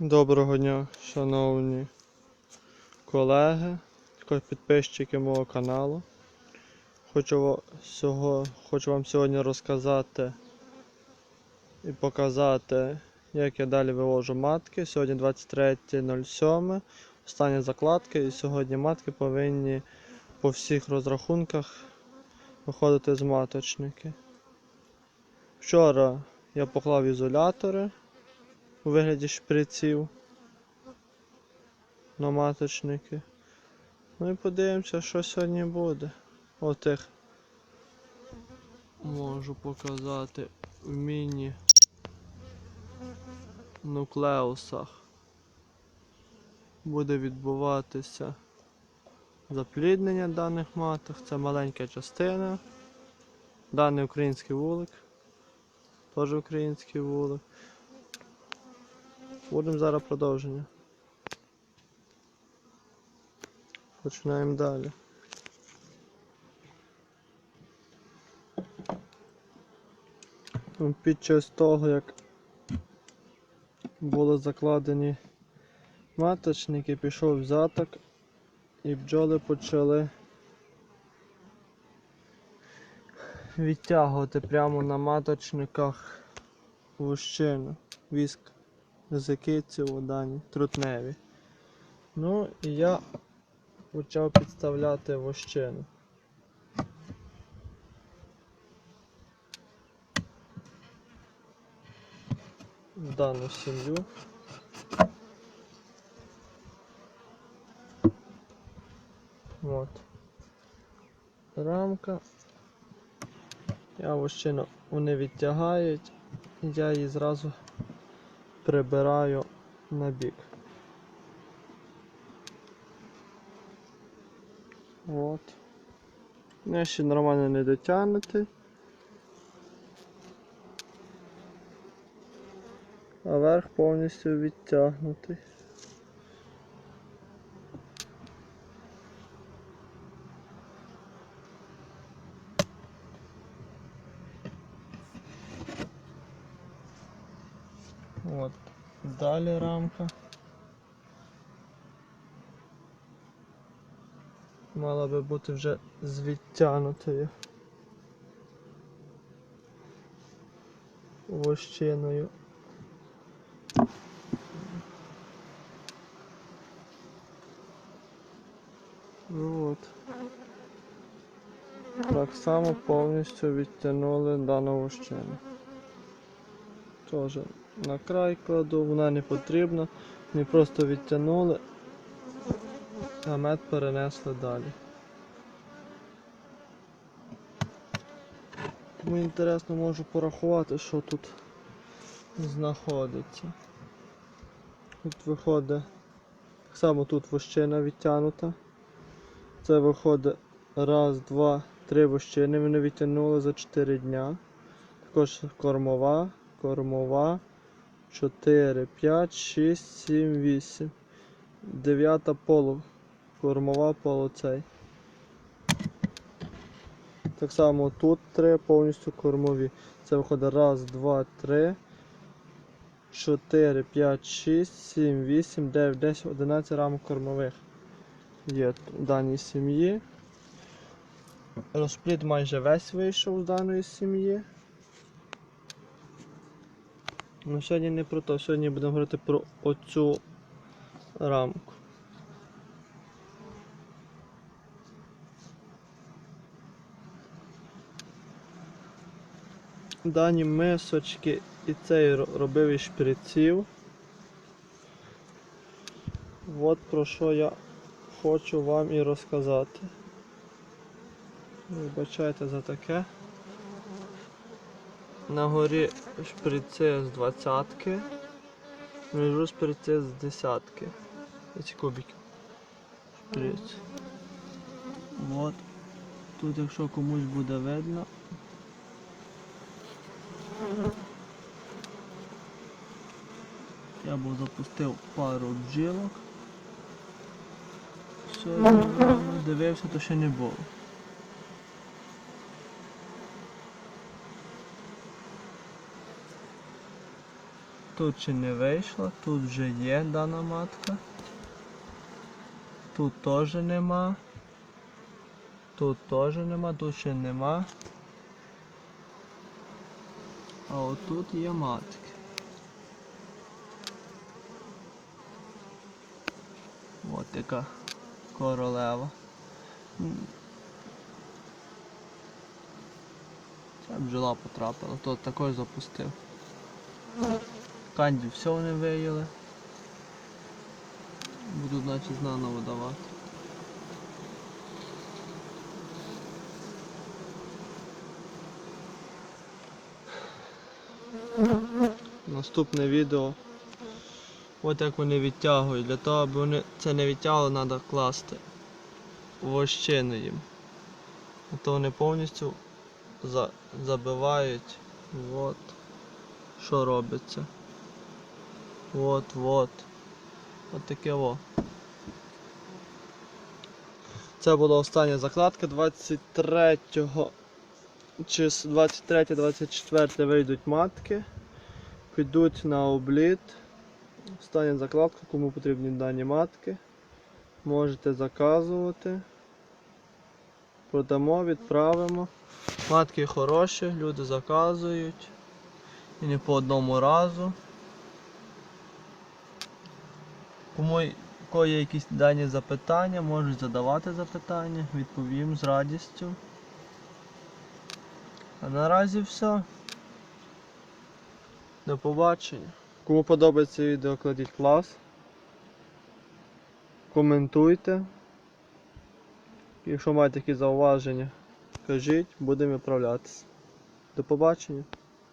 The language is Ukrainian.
Доброго дня, шановні колеги, підписчики мого каналу. Хочу, вам сьогодні розказати і показати, як я далі вивожу матки. Сьогодні 23.07, остання закладка, і сьогодні матки повинні по всіх розрахунках виходити з маточники. Вчора я поклав ізолятори у вигляді шприців на маточники. Ну і подивимося, що сьогодні буде. Отих можу показати в міні нуклеусах. Буде відбуватися запліднення даних маток. Це маленька частина. Даний український вулик. Теж український вулик. Будемо зараз продовження. Починаємо далі. Під час того, як були закладені маточники, пішов взяток і бджоли почали відтягувати прямо на маточниках вущину, віск язикиці у дані трутневі. Ну і я почав підставляти вощину. В дану сім'ю. От. Рамка. Я вощину вони відтягають, я її зразу прибираю на бік. От. Я ще нормально не дотягнути. А верх повністю відтягнутий. От. Далі рамка. Мала би бути вже з відтягнутою вощиною. От. Так само повністю відтягнули дану вощину. Теж на край кладу, вона не потрібна, не просто відтягнули, а мед перенесли далі. Мені інтересно можу порахувати, що тут знаходиться. Тут виходить, так само тут вощина відтягнута. Це виходить раз, два, три вощини вони відтягнули за 4 дня. Також кормова, кормова, 4, 5, 6, 7, 8. Дев'ята полу. Кормова полу цей. Так само тут три повністю кормові. Це виходить раз, два, три, 4, 5, 6, 7, 8, 9, 10, 11 рамок кормових. Є в даній сім'ї. Розплід майже весь вийшов з даної сім'ї. Ну сьогодні не про то, сьогодні будемо говорити про оцю рамку. Дані мисочки і цей робив із шприців. От про що я хочу вам і розказати. Вибачайте за таке. На горі шприци з двадцятки, внизу шприци з десятки. Ці кубики. Шприц. От. Тут якщо комусь буде видно. Я був запустив пару бджілок. Рано дивився, то ще не було. Тут ще не вийшло, тут вже є дана матка. Тут теж нема. Тут теж нема, тут ще нема. А отут є матки. От яка королева. Ця бджола потрапила, тут також запустив. Канді все вони виїли. Буду, значить, наново давати. Наступне відео. От як вони відтягують. Для того, аби вони це не відтягли, треба класти вощину їм. А то вони повністю за, забивають. От. Що робиться. От, от. От таке во. Це була остання закладка 23 чи 23-24 вийдуть матки. Підуть на обліт. Остання закладка, кому потрібні дані матки. Можете заказувати. Продамо, відправимо. Матки хороші, люди заказують. І не по одному разу. Кому є якісь дані запитання, можуть задавати запитання, відповім з радістю. А наразі все. До побачення. Кому подобається відео, кладіть клас. Коментуйте. Якщо маєте якісь зауваження, кажіть, будемо відправлятися. До побачення.